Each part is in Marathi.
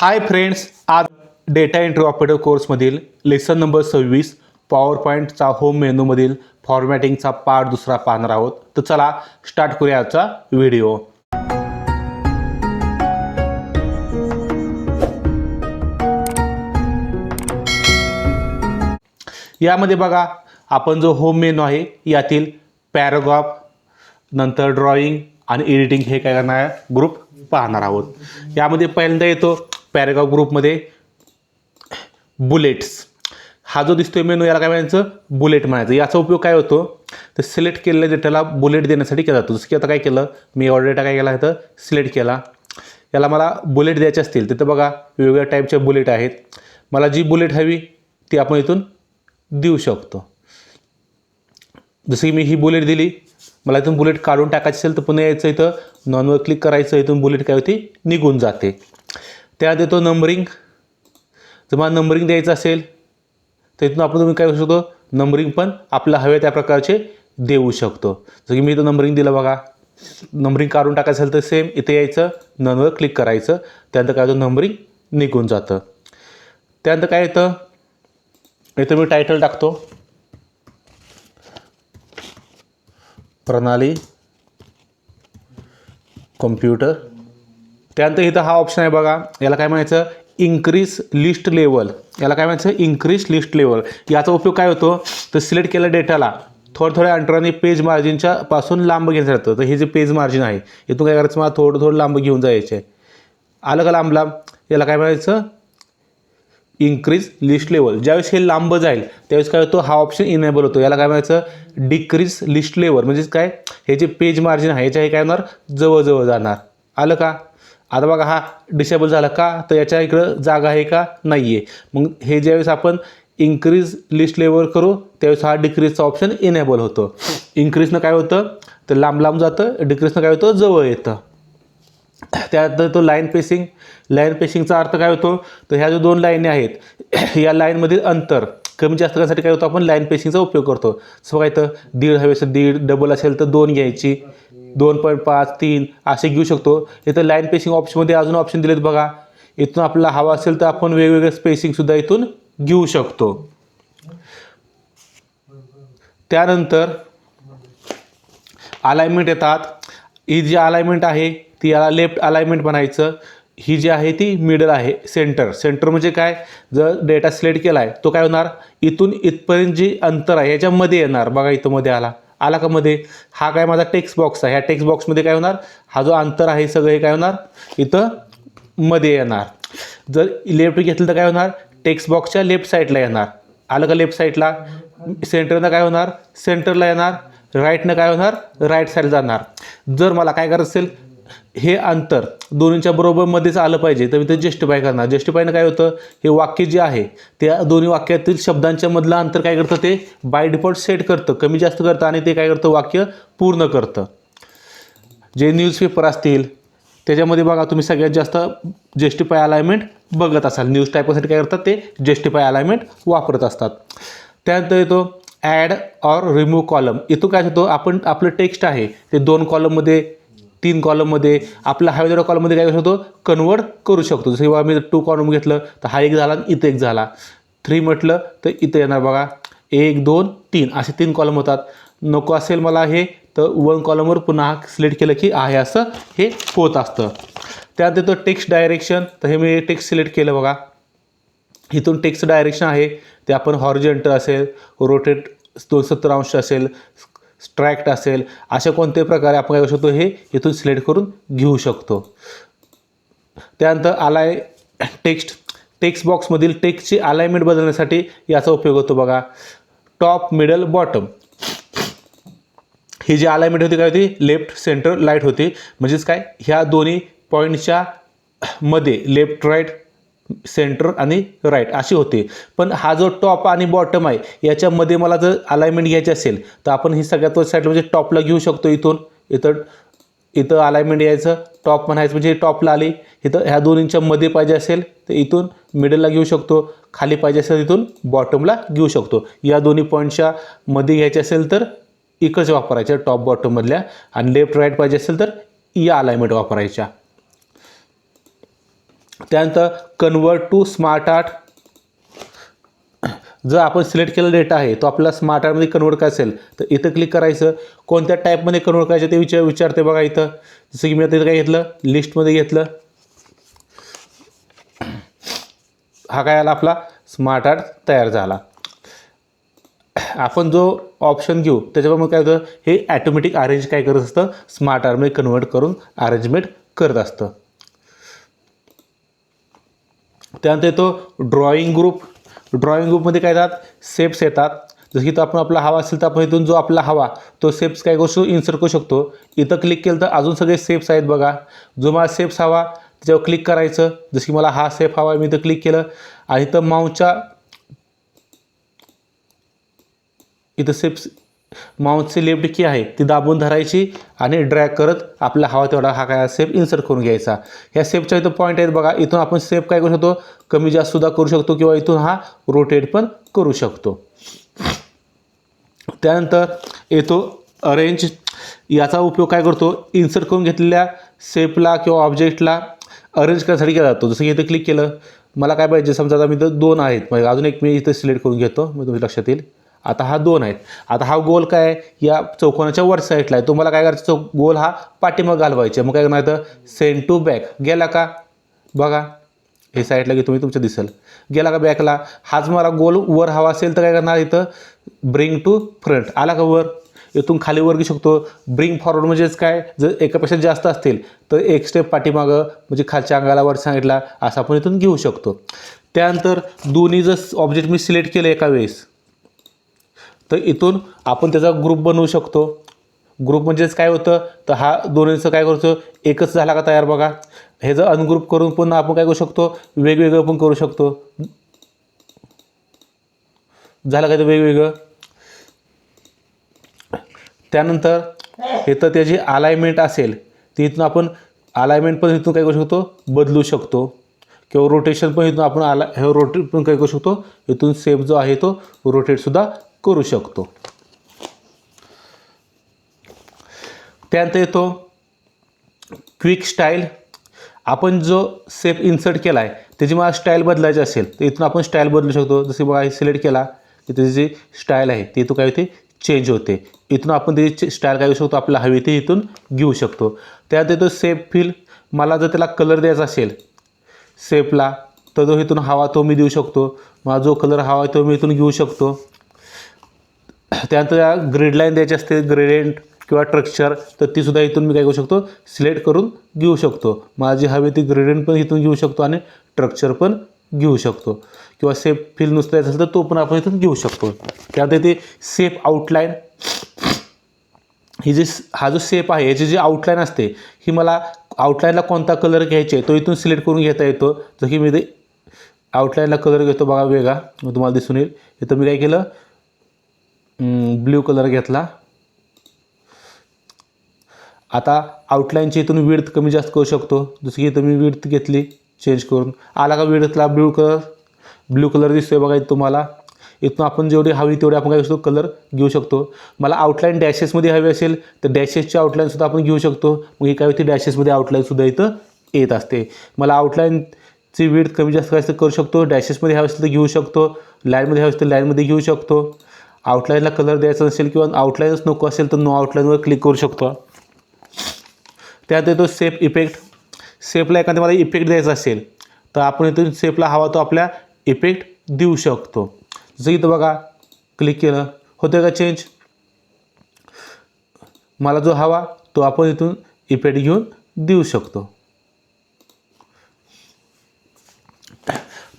हाय फ्रेंड्स आज डेटा एंट्री ऑपरेटर कोर्समधील लेसन नंबर सव्वीस पॉवर पॉईंटचा होम मेनूमधील फॉर्मॅटिंगचा पार्ट दुसरा पाहणार आहोत. तर चला स्टार्ट करूया आजचा व्हिडिओ यामध्ये बघा आपण जो होम मेनू आहे यातील पॅराग्राफ नंतर ड्रॉइंग आणि एडिटिंग हे काय करणार ग्रुप पाहणार आहोत. यामध्ये पहिल्यांदा येतो पॅरेगाव ग्रुपमध्ये बुलेट्स. हा जो दिसतोय मेनू याला काय म्हणायचं? बुलेट म्हणायचं. याचा उपयोग काय होतो? तर सिलेक्ट केलेल्या डेटाला बुलेट देण्यासाठी केला जातो. जसं की आता काय केलं? मी ऑर्डर डेटा काय केला? इथं सिलेक्ट केला. याला मला बुलेट द्यायचे असतील. तिथं बघा वेगवेगळ्या टाईपच्या बुलेट आहेत. मला जी बुलेट हवी ती आपण इथून देऊ शकतो. जसं की मी ही बुलेट दिली. मला इथून बुलेट काढून टाकायची असेल तर पुन्हा यायचं इथं. नॉनवर क्लिक करायचं इथून बुलेट काय होती? निघून जाते. त्यात येतो नंबरिंग जर मला नंबरिंग द्यायचं असेल तर इथून आपण तुम्ही काय करू शकतो? नंबरिंग पण आपल्या हवे त्या प्रकारचे देऊ शकतो. जसं की मी इथं नंबरिंग दिलं बघा. नंबरिंग काढून टाकायचं असेल तर सेम इथे यायचं ननवर क्लिक करायचं. त्यानंतर काय होतं? नंबरिंग निघून जातं. त्यानंतर काय येतं? इथं मी टायटल टाकतो. प्रणाली कम्प्युटर त्यानंतर इथं हा ऑप्शन आहे बघा. याला काय म्हणायचं? इन्क्रीज लिस्ट लेवल याला काय म्हणायचं? इन्क्रीज लिस्ट लेवल याचा उपयोग काय होतो? तर सिलेक्ट केल्या डेटाला थोड्या थोड्या अंतराने पेज मार्जिनच्या पासून लांब घेण्यात जातं तर हे जे पेज मार्जिन आहे इथून काय करायचं? मला थोडं थोडं लांब घेऊन जायचं आहे आलं का लांब लांब याला काय म्हणायचं? इन्क्रीज लिस्ट लेवल ज्यावेळेस हे लांब जाईल त्यावेळेस काय होतो? हा ऑप्शन इनेबल होतो. याला काय म्हणायचं? डिक्रीज लिस्ट लेवल म्हणजेच काय? हे जे पेज मार्जिन आहे याच्या हे काय होणार? जवळजवळ जाणार. आलं का? आता बघा हा डिसेबल झाला का? तर याच्या इकडं जागा आहे का? नाही आहे मग हे ज्यावेळेस आपण इन्क्रीज लिस्ट लेवल करू त्यावेळेस हा डिक्रीजचा ऑप्शन इनेबल होतो. इन्क्रीजनं काय होतं? तर लांब लांब जातं डिक्रीजनं काय होतं? जवळ येतं. त्यानंतर तो लाईन पेसिंग लाईन पेसिंगचा अर्थ काय होतो? तर ह्या जो दोन लाईनी आहेत या लाईनमधील अंतर कमी जास्त करण्यासाठी काय होतं? आपण लाईन पेसिंगचा उपयोग करतो. सो काय तर दीड हवे असेल दीड डबल असेल तर दोन घ्यायची. दोन पॉईंट पाच तीन असे घेऊ शकतो. इथं लाईन पेसिंग ऑप्शनमध्ये अजून ऑप्शन दिलेत बघा. इथून आपल्याला हवा असेल तर आपण वेगवेगळे स्पेसिंगसुद्धा इथून घेऊ शकतो. त्यानंतर अलाइनमेंट येतात. ही जी अलाइनमेंट आहे ती याला लेफ्ट अलाइनमेंट म्हणायचं. ही जी आहे ती मिडल आहे सेंटर सेंटर म्हणजे काय? जर डेटा सिलेक्ट केला आहे तो काय होणार? इथून इथपर्यंत जी अंतर आहे याच्यामध्ये येणार. बघा इथं मध्ये आला. आला का मध्ये? हा काय माझा टेक्स्ट बॉक्स आहे. ह्या टेक्स्ट बॉक्समध्ये काय होणार? हा जो अंतर आहे सगळं हे काय होणार? इथं मध्ये येणार. जर लेफ्ट घेतलं तर काय होणार? टेक्स्ट बॉक्सच्या लेफ्ट साईडला येणार. आलं का लेफ्ट साईडला सेंटरनं काय होणार? सेंटरला येणार. राईटनं काय होणार? राईट साईड जाणार. जर मला काय करायचं असेल? हे अंतर दोन्हीच्या बरोबरमध्येच आलं पाहिजे. तर मी ते जस्टिफाय करणार जस्टिफायनं काय होतं? हे वाक्य जे आहे त्या दोन्ही वाक्यातील शब्दांच्या मधलं अंतर काय करतं? ते बाय डिफॉल्ट सेट करतं कमी जास्त करतं आणि ते काय करतं? वाक्य पूर्ण करतं. जे न्यूजपेपर असतील त्याच्यामध्ये बघा तुम्ही सगळ्यात जास्त जस्टिफाय अलायमेंट बघत असाल. न्यूज टाईपसाठी काय करतात? ते जस्टिफाय अलायमेंट वापरत असतात. त्यानंतर येतो ॲड ऑर रिमूव्ह कॉलम इथून काय होतो? आपण आपलं टेक्स्ट आहे ते दोन कॉलममध्ये तीन कॉलममध्ये आपल्या हा तेवढ्या कॉलममध्ये काय करू शकतो? कन्वर्ट करू शकतो. जसं किंवा मी टू कॉलम घेतलं तर हा एक झाला आणि इथं एक झाला. थ्री म्हटलं तर इथं येणार बघा. एक दोन तीन. असे तीन कॉलम होतात. नको असेल मला हे तर वन कॉलमवर पुन्हा सिलेक्ट केलं की आहे असं हे होत असतं. त्यात येतो टेक्स्ट डायरेक्शन तर हे मी टेक्स्ट सिलेक्ट केलं बघा. इथून टेक्स्ट डायरेक्शन आहे. ते आपण हॉर्जेंट असेल रोटेट दोन सत्तर अंश असेल स्ट्रॅक्ट असेल अशा कोणत्याही प्रकारे आपण काय करू शकतो हे इथून सिलेक्ट करून घेऊ शकतो. त्यानंतर आलाय टेक्स्ट टेक्स्ट बॉक्समधील टेक्स्टची अलाइनमेंट बदलण्यासाठी याचा उपयोग होतो बघा. टॉप मिडल बॉटम ही जी अलाइनमेंट होती काय होती? लेफ्ट सेंटर लाइट होती. म्हणजेच काय? ह्या दोन्ही पॉईंटच्या मध्ये लेफ्ट राईट सेंटर आणि राईट अशी होते. पण हा जो टॉप आणि बॉटम आहे याच्यामध्ये मला जर अलाइनमेंट घ्यायची असेल तर आपण ही सगळ्यात वर साईड म्हणजे टॉपला घेऊ शकतो इथून. इथं इथं अलाइनमेंट यायचं. टॉप म्हणायचं म्हणजे टॉपला आली. इथं ह्या दोन्हींच्या मध्ये पाहिजे असेल तर इथून मिडलला घेऊ शकतो. खाली पाहिजे असेल इथून बॉटमला घेऊ शकतो. या दोन्ही पॉईंटच्या मध्ये घ्यायचे असेल तर इकडच्या वापरायच्या टॉप बॉटममधल्या आणि लेफ्ट राईट पाहिजे असेल तर या अलाइनमेंट वापरायच्या. त्यानंतर कन्वर्ट टू स्मार्ट आर्ट जर आपण सिलेक्ट केलेला डेटा आहे तो आपल्याला स्मार्ट आर्टमध्ये कन्वर्ट करायचा असेल तर इथं क्लिक करायचं. कोणत्या टाईपमध्ये कन्वर्ट करायचं ते विचार विचारते बघा इथं. जसं की मी आता इथं काय घेतलं? लिस्टमध्ये घेतलं. हा काय आला आपला? स्मार्ट आर्ट तयार झाला. आपण जो ऑप्शन घेऊ त्याच्यामुळे काय होतं? हे ॲटोमॅटिक अरेंज काय करत असतं? स्मार्ट आर्टमध्ये कन्वर्ट करून अरेंजमेंट करत असतं. त्यानंतर येतो ड्रॉईंग ग्रुप ड्रॉईंग ग्रुपमध्ये काय येतात? सेप्स येतात. जसं की तो आपण आपला हवा असेल तर आपण इथून जो आपला हवा तो सेप्स काय गोष्ट इन्सर्ट करू शकतो. इथं क्लिक केलं तर अजून सगळे सेप्स आहेत बघा. जो मला सेप्स हवा त्याच्यावर क्लिक करायचं. जसं की मला हा सेप हवा मी इथं क्लिक केलं. आणि इथं माऊच्या इथं सेप्स माऊसची लेफ्ट की आहे ती दाबून धरायची आणि ड्रॅग करत आपला हवा तेवढा हा काय सेप इन्सर्ट करून घ्यायचा. ह्या सेपच्या इथं पॉईंट आहेत बघा इथून आपण सेप काय करू शकतो? कमी जास्तसुद्धा करू शकतो किंवा इथून हा रोटेट पण करू शकतो. त्यानंतर येतो अरेंज याचा उपयोग काय करतो? इन्सर्ट करून घेतलेल्या सेपला किंवा ऑब्जेक्टला अरेंज करण्यासाठी केला जातो. जसं की इथं क्लिक केलं मला काय पाहिजे? समजा आता मी इथं दोन आहेत. म्हणजे अजून एक मी इथं सिलेक्ट करून घेतो. मग तुमच्या लक्षात येईल. आता हा दोन आहेत. आता हा गोल काय या चौकोनाच्या वर साईडला आहे. तुम्हाला काय करायचं? चौ गोल हा पाठीमाग घालवायचा. मग काय करणार इथं? सेंड टू बॅक गेला का? बघा. हे साईडला की तुम्ही तुमचं दिसेल. गेला का बॅकला हाच मला गोल वर हवा असेल तर काय करणार इथं? ब्रिंग टू फ्रंट आला का वर? इथून खाली वर घेऊ शकतो. ब्रिंग फॉरवर्ड म्हणजेच काय? जर एकापेक्षा जास्त असतील तर एक स्टेप पाठीमागं म्हणजे खालच्या अंगाला वर सांगितला असं आपण इथून घेऊ शकतो. त्यानंतर दोन्ही जर ऑब्जेक्ट मी सिलेक्ट केलं एका वेळेस तर इथून आपण त्याचा ग्रुप बनवू शकतो. ग्रुप म्हणजेच काय होतं? तर हा दोन्हीचं काय करतो? एकच झाला का तयार बघा. हे जर अनग्रुप करून पण आपण काय करू शकतो? वेगवेगळं पण करू शकतो. झालं काय तर वेगवेगळं? त्यानंतर इथं त्याची अलायमेंट असेल ती इथून आपण अलायमेंट पण इथून काय करू शकतो? बदलू शकतो. किंवा रोटेशन पण इथून आपण आला हे रोटेट पण काय करू शकतो? इथून सेफ जो आहे तो रोटेटसुद्धा करू शकतो. त्यानंतर येतो क्विक स्टाईल आपण जो सेप इन्सर्ट केला आहे त्याची मला स्टाईल बदलायची असेल तर इथून आपण स्टाईल बदलू शकतो. जसे बघा सिलेक्ट केला की त्याची जी स्टाईल आहे ती इथून काय होते? चेंज होते. इथून आपण त्याची स्टाईल काय घेऊ शकतो? आपल्याला हवी ते इथून घेऊ शकतो. त्यानंतर येतो सेप फील मला जर त्याला कलर द्यायचा असेल सेपला तर जो इथून हवा तो मी देऊ शकतो. मला जो कलर हवा आहे तो मी इथून घेऊ शकतो. त्यानंतर या द्यायची असते ग्रेडेंट किंवा ट्रक्चर तर तीसुद्धा इथून मी काय करू शकतो? सिलेक्ट करून घेऊ शकतो. माझी हवी ती ग्रेडेंट पण इथून घेऊ शकतो आणि ट्रक्चर पण घेऊ शकतो. किंवा सेफ फील नुसतं यायचं असेल तर तो पण आपण इथून घेऊ शकतो. त्यानंतर ते सेफ आउटलाईन ही जी हा जो सेप आहे याची जी आउटलाईन असते ही मला आउटलाईनला कोणता कलर घ्यायचा आहे तो इथून सिलेक्ट करून घेता येतो. जसं की मी ते आउटलाईनला कलर घेतो बघा वेगळा. मग तुम्हाला दिसून येईल. इथं मी काय केलं? ब्ल्यू कलर घेतला. आता आउटलाईनची इथून विड्थ कमी जास्त करू शकतो. जसं की इथं मी विड्थ घेतली चेंज करून. आला का विड्थला ब्ल्यू कलर ब्ल्यू कलर दिसतोय बघा इथं तुम्हाला. इथून आपण जेवढी हवी तेवढी आपण काय शकतो? कलर घेऊ शकतो. मला आउटलाईन डॅशेसमध्ये हवी असेल तर डॅशेसची आउटलाईनसुद्धा आपण घेऊ शकतो. मग ही काय होती? डॅशेसमध्ये आउटलाईनसुद्धा इथं येत असते. मला आउटलाईनची वेळ कमी जास्त काय करू शकतो? डॅशेसमध्ये हवी असेल तर घेऊ शकतो. लाईनमध्ये हवी असेल तर लाईनमध्ये घेऊ शकतो. आउटलाईनला कलर द्यायचा नसेल किंवा आउटलाईनच नको असेल तर नो आउटलाईनवर क्लिक करू शकतो. त्यात येतो सेफ इफेक्ट सेफला एखादा मला इफेक्ट द्यायचा असेल तर आपण इथून सेफला हवा तो आपल्या इफेक्ट देऊ शकतो. जसं इथं बघा क्लिक केलं होतं का चेंज मला जो हवा तो आपण इथून इफेक्ट घेऊन देऊ शकतो.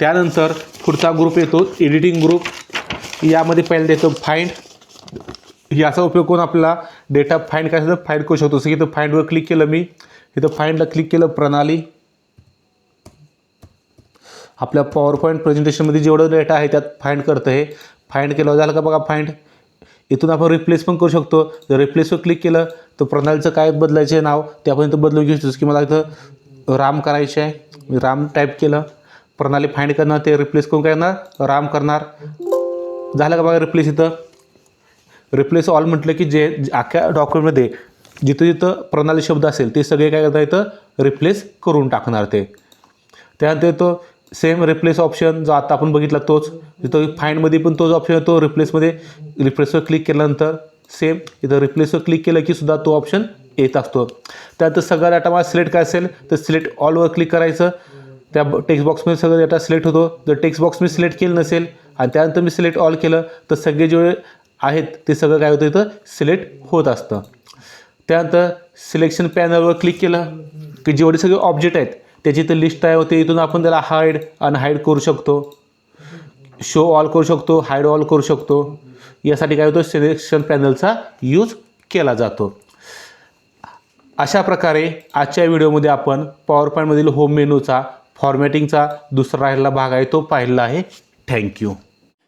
त्यानंतर पुढचा ग्रुप येतो एडिटिंग ग्रुप यामध्ये पहिला देतो फाइंड याचा उपयोग करून आपला डेटा फाइंड करायचा तर फाइंड करू शकतो. जसं की इथं फाइंडवर क्लिक केलं मी. इथं फाइंडला क्लिक केलं प्रणाली. आपल्या पॉवर पॉईंट प्रेझेंटेशनमध्ये जेवढं डेटा आहे त्यात फाइंड करतं हे. फाइंड केलं झालं का बघा फाइंड इथून आपण रिप्लेस पण करू शकतो. जर रिप्लेसवर क्लिक केलं तर प्रणालीचं काय बदलायचं आहे नाव ते आपण इथं बदलून घेऊ शकतो. की मला इथं राम करायचे आहे. मी राम टाईप केलं. प्रणाली फाइंड करणार ते रिप्लेस करून काय करणार? राम करणार. झालं का बघा रिप्लेस इथं? रिप्लेस ऑल म्हटलं की जे अख्ख्या डॉक्युमेंटमध्ये जिथं जिथं प्रणाली शब्द असेल ते सगळे काय करता इथं? रिप्लेस करून टाकणार ते. त्यानंतर तो सेम रिप्लेस ऑप्शन जो आता आपण बघितला तोच. तिथं फाईंडमध्ये पण तोच ऑप्शन येतो रिप्लेसमध्ये रिप्लेसवर क्लिक केल्यानंतर सेम इथं रिप्लेसवर क्लिक केलं की सुद्धा तो ऑप्शन येत असतो. त्यानंतर सगळा डाटा मला सिलेक्ट काय असेल तर सिलेक्ट ऑलवर क्लिक करायचं. त्या टेक्स्ट बॉक्समध्ये सगळं डाटा सिलेक्ट होतो. जर टेक्स्ट बॉक्स मी सिलेक्ट केलं नसेल आणि त्यानंतर मी सिलेक्ट ऑल केलं. तर सगळे जेवढे आहेत ते सगळं काय होतं इथं? सिलेक्ट होत असतं. त्यानंतर सिलेक्शन पॅनलवर क्लिक केलं. की जेवढे सगळे ऑब्जेक्ट आहेत त्याची इथं लिस्ट आहे होते इथून आपण त्याला हाईड अनहाईड करू शकतो. शो ऑल करू शकतो हाईड ऑल करू शकतो. यासाठी काय होतं? सिलेक्शन पॅनलचा यूज केला जातो. अशा प्रकारे आजच्या व्हिडिओमध्ये आपण पॉवर पॉईंटमधील होम मेनूचा फॉर्मॅटिंगचा दुसरा राहिलेला भाग आहे तो पाहिलेला आहे. थँक्यू